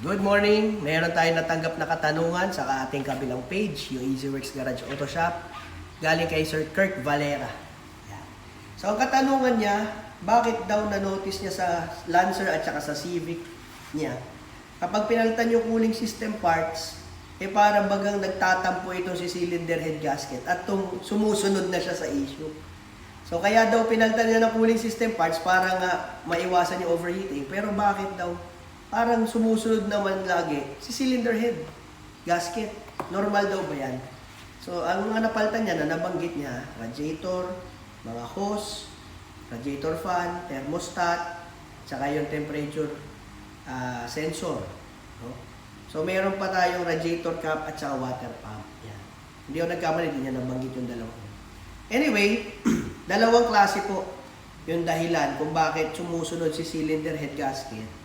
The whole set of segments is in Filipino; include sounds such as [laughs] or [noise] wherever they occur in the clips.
Good morning! Meron tayong natanggap na katanungan sa ating kabilang page, yung EasyWorks Garage Auto Shop, galing kay Sir Kirk Valera. So ang katanungan niya, bakit daw na-notice niya sa Lancer at saka sa Civic niya, kapag pinalitan yung cooling system parts, eh parang bagang nagtatampo itong si cylinder head gasket at tung sumusunod na siya sa issue. So kaya daw pinalitan niya ng cooling system parts para nga maiwasan yung overheating. Pero bakit daw? Parang sumusunod naman lagi si cylinder head gasket. Normal daw ba yan? So ang mga napalitan niya na nabanggit niya, radiator, mga hose, radiator fan, thermostat, tsaka yung temperature ah, sensor. No? So meron pa tayong radiator cap at saka water pump. Yan. Hindi ako nagkamali, hindi niya nabanggit yung dalawa. Anyway, [clears throat] dalawang klase po yung dahilan kung bakit sumusunod si cylinder head gasket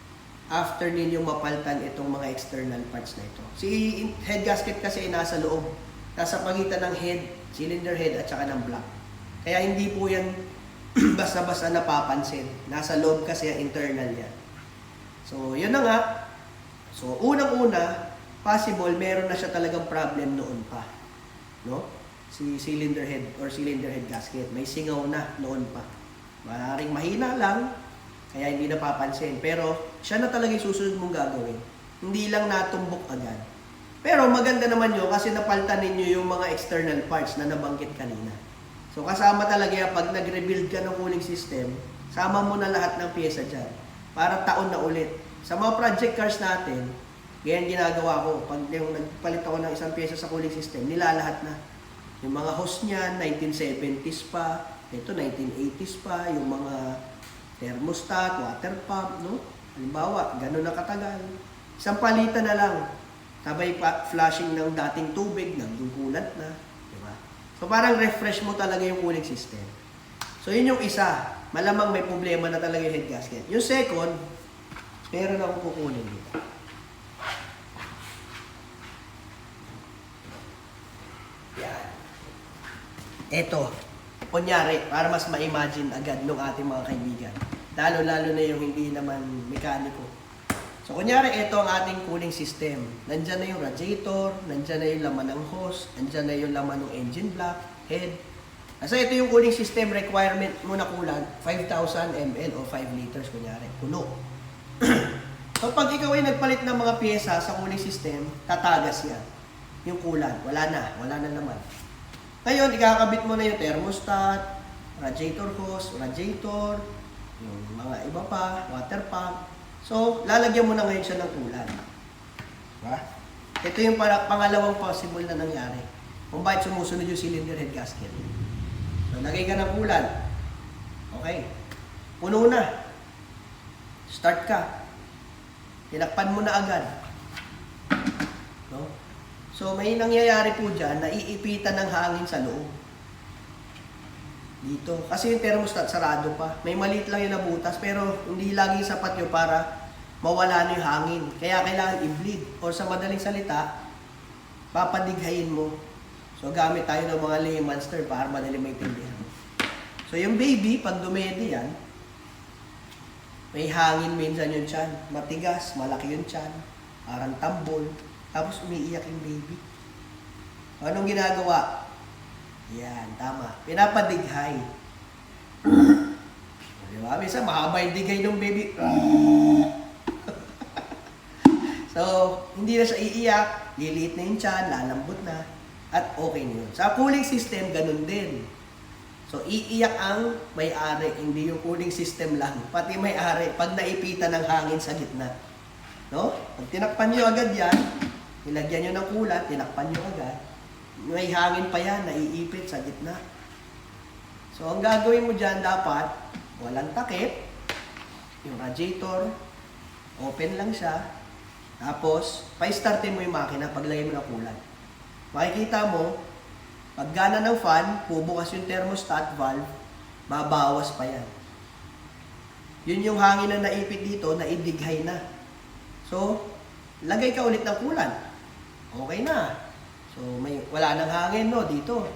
after ninyong mapaltan itong mga external parts na ito. Si head gasket kasi ay nasa loob. Nasa pagitan ng head, cylinder head at saka ng block. Kaya hindi po yan [clears throat] basta-basta napapansin. Nasa loob kasi ang internal yan. So, yun na nga. So, unang-una, possible meron na siya talagang problem noon pa. No? Si cylinder head or cylinder head gasket. May singaw na noon pa. Maaaring mahina lang, kaya hindi napapansin. Pero, siya na talaga yung susunod mong gagawin. Hindi lang natumbok agad. Pero maganda naman yun kasi napaltan ninyo yung mga external parts na nabanggit kanina. So kasama talaga yan, pag nag-rebuild ka ng cooling system, sama mo na lahat ng pyesa dyan. Para taon na ulit. Sa mga project cars natin, ganyan ginagawa ko. Pag yung nagpalit ako ng isang pyesa sa cooling system, nilalahat na. Yung mga hose niyan, 1970s pa. Ito, 1980s pa. Yung mga thermostat, water pump, no? Halimbawa, ganun na katagal. Isang palitan na lang. Sabay pa flashing ng dating tubig, nagdugulat na. Di ba? So parang refresh mo talaga yung cooling system. So yun yung isa. Malamang may problema na talaga yung head gasket. Yung second, meron akong kukunin dito. Yan. Ito. Kunyari, para mas ma-imagine agad ng ating mga kaibigan. Lalo-lalo na yung hindi naman mekaniko. So, kunyari, ito ang ating cooling system. Nandyan na yung radiator, nandyan na yung laman ng hose, nandyan na yung laman ng engine block, head. Kasi ito yung cooling system requirement mo na kulang, 5,000 ml o 5 liters, kunyari, puno. [clears throat] so, pag ikaw ay nagpalit ng mga pyesa sa cooling system, tatagas yan. Yung kulan, wala na, wala na naman. Ngayon, ikakabit mo na yung thermostat, radiator hose, radiator, yung mga iba pa, water pump, So, lalagyan mo na ngayon siya ng ulan. Diba? Ito yung para, pangalawang possible na nangyari. Kung bakit sumusunod yung cylinder head gasket. So, lagay ka ng ulan. Okay. Puno na. Start ka. Tinakpan mo na agad. No? So, may nangyayari po dyan na iipitan ng hangin sa loob. Dito. Kasi yung thermostat sarado pa. May maliit lang yung nabutas pero hindi lagi sapat yun para mawala na yung hangin. Kaya kailangan i-bleed. Or sa madaling salita, papadighayin mo. So gamit tayo ng mga layman's para madali maintindihan. So yung baby, pag dumede yan, may hangin minsan yung tiyan. Matigas, malaki yung tiyan. Parang tambol. Tapos umiiyak yung baby. Anong ginagawa? Yan, tama. Pinapadighay. [clears throat] Di ba? Minsan mahaba yung digay ng baby. [clears throat] so, hindi na siya iiyak. Liliit na yung tiyan, lalambot na. At okay na yun. Sa cooling system, ganun din. So, iiyak ang may-ari, hindi yung cooling system lang. Pati may-ari, pag naipitan ng hangin sa gitna. No? Pag tinakpan nyo agad yan, nilagyan nyo ng kulat, tinakpan nyo agad, may hangin pa yan, naiipit sa gitna. So, ang gagawin mo dyan dapat, walang takip, yung radiator, open lang siya, tapos, pa-startin mo yung makina, paglagay mo ng kulat. Makikita mo, pag gana ng fan, bubukas yung thermostat valve, babawas pa yan. Yun yung hangin na naipit dito, naidighay na. So, lagay ka ulit ng kulan. Okay na. So, may, wala nang hangin, no, dito.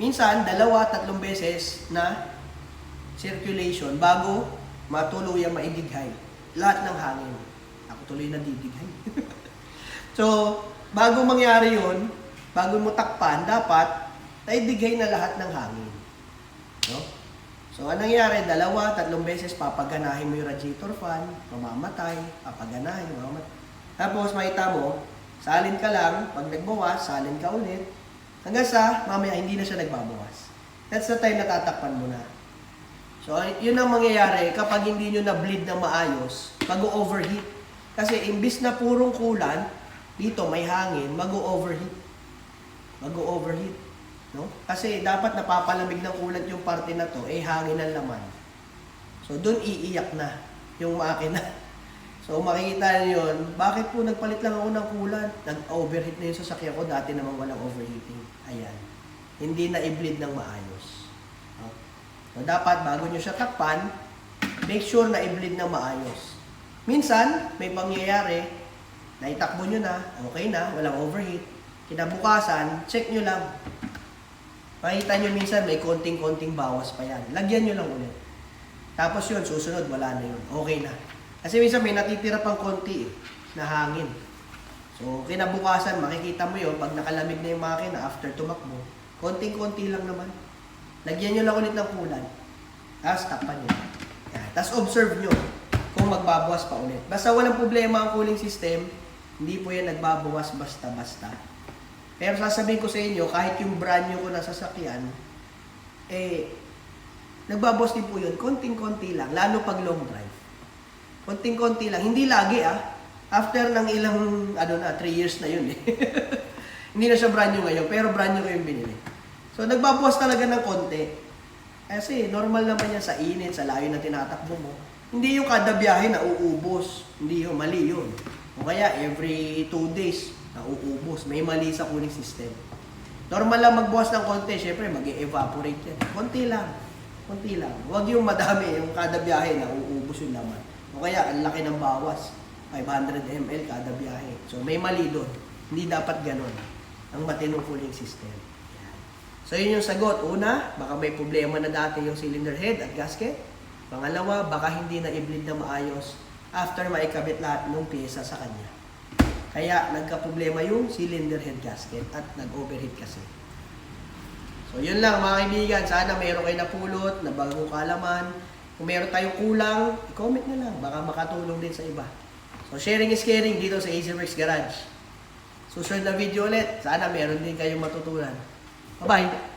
Minsan, dalawa, tatlong beses na circulation bago matuluyang maidighay lahat ng hangin. Ako tuloy nadidigay. [laughs] so, bago mangyari yun, bago mo takpan, dapat naidigay na lahat ng hangin. No? So, anong nangyari? Dalawa, tatlong beses papaganahin mo yung radiator fan, mamamatay, papaganahin, mamamatay. Tapos, makita mo, salin ka lang, pag nagbawas, salin ka ulit, hanggang sa, mamaya, hindi na siya nagbabawas. That's the time na tatakpan mo na. So, yun ang mangyayari kapag hindi nyo na-bleed na maayos, mag-overheat. Kasi imbis na purong kulan, dito may hangin, mag-overheat. Mag-overheat. No? Kasi dapat napapalamig ng kulat yung parte na to, eh hangin ang laman. So, doon iiyak na yung makina. [laughs] So, makikita niyo yun, bakit po nagpalit lang ako ng kulan? Nag-overheat na yung sasakyan ko, dati naman walang overheating. Ayan. Hindi na i-bleed ng maayos. So, dapat bago nyo siya takpan, make sure na i-bleed ng maayos. Minsan, may pangyayari, naitakbo nyo na, okay na, walang overheat. Kinabukasan, check nyo lang. Makita nyo minsan may konting-konting bawas pa yan. Lagyan nyo lang ulit. Tapos yun, susunod, wala na yun. Okay na. Kasi minsan may natitira pang konti eh, na hangin. So, kinabukasan, makikita mo yun, pag nakalamig na yung makina after tumakbo, konting-konti lang naman. Lagyan nyo lang ulit ng kulan. Tapos takpan nyo. Yan. Tapos observe nyo kung magbabawas pa ulit. Basta walang problema ang cooling system, hindi po yan nagbabawas basta-basta. Pero sasabihin ko sa inyo, kahit yung brand new ko na sasakyan, eh, nagbabawas din po yun, konting-konti lang, lalo pag long drive. Konting-konti lang, hindi lagi ah. After ng ilang, ano na, 3 years na yun eh. [laughs] hindi na siya brand new ngayon, pero brand new ko yung binili. So, nagbabawas talaga ng konti. Kasi normal naman yan sa init, sa layo na tinatakbo mo. Hindi yung kada biyahe na uubos. Hindi yung mali yun. O kaya every 2 days, nauubos. May mali sa cooling system. Normal lang magbukas ng konti, syempre mag evaporate yan. Konti lang. Konti lang. Huwag yung madami, yung kada biyahe na uubos yung laman. O kaya, ang laki ng bawas. 500 ml kada biyahe. So, may mali doon. Hindi dapat ganun. Ang matinong cooling system. Yan. So, yun yung sagot. Una, baka may problema na dati yung cylinder head at gasket. Pangalawa, baka hindi na i-bleed na maayos after maikabit lahat ng pyesa sa kanya. Kaya nagka-problema yung cylinder head gasket at nag-overheat kasi. So yun lang mga kaibigan, sana meron kayo napulot na bagong kalaman. Kung meron tayong kulang, i-comment na lang, baka makatulong din sa iba. So sharing is caring dito sa EasyWorks Garage. Susunod na video ulit, sana meron din kayong matutunan. Bye-bye!